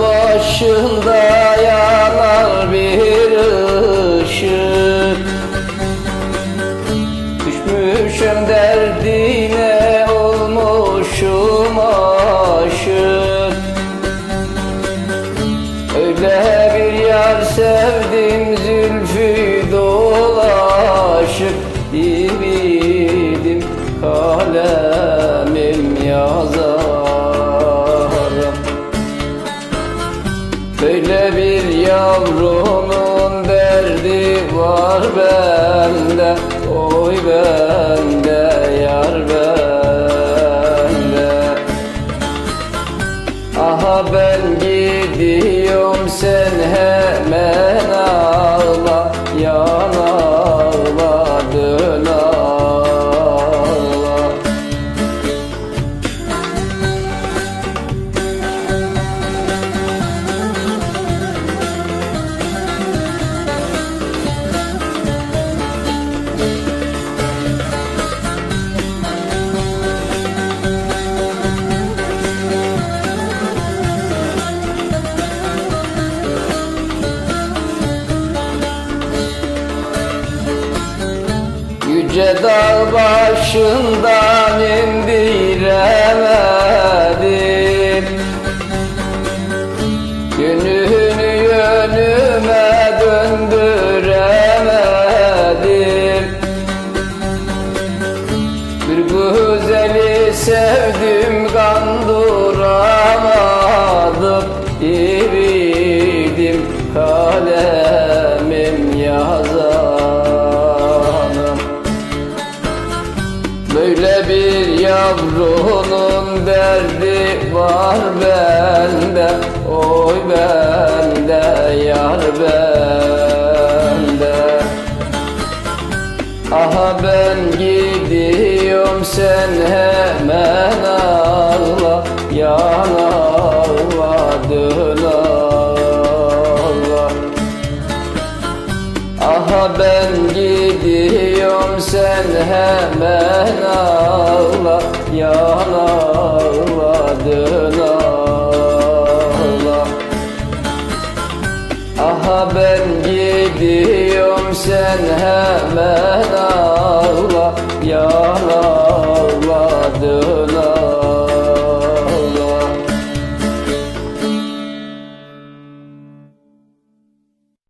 başında yanar bir ışık. Düşmüşüm derdine olmuşum aşık. Öyle bir yar sevdim zülfü dolaşık. Dividim kalemim Böyle bir yavrunun derdi var bende Oy bende yar bende. Aha ben gidiyorum sen hemen ağla Yan Yüce başından indiremedim. Yönünü yönüme döndüremedim. Bir güzeli sevdim kandıramadım İridim kalemim Böyle bir yavrunun derdi var bende Oy bende yar bende. Aha ben gidiyorum sen hemen ağla Yan ağla dön ağla. Aha ben gidiyorum sen hemen ağla Yan ağla dön ağla. Aha ben gidiyorum sen hemen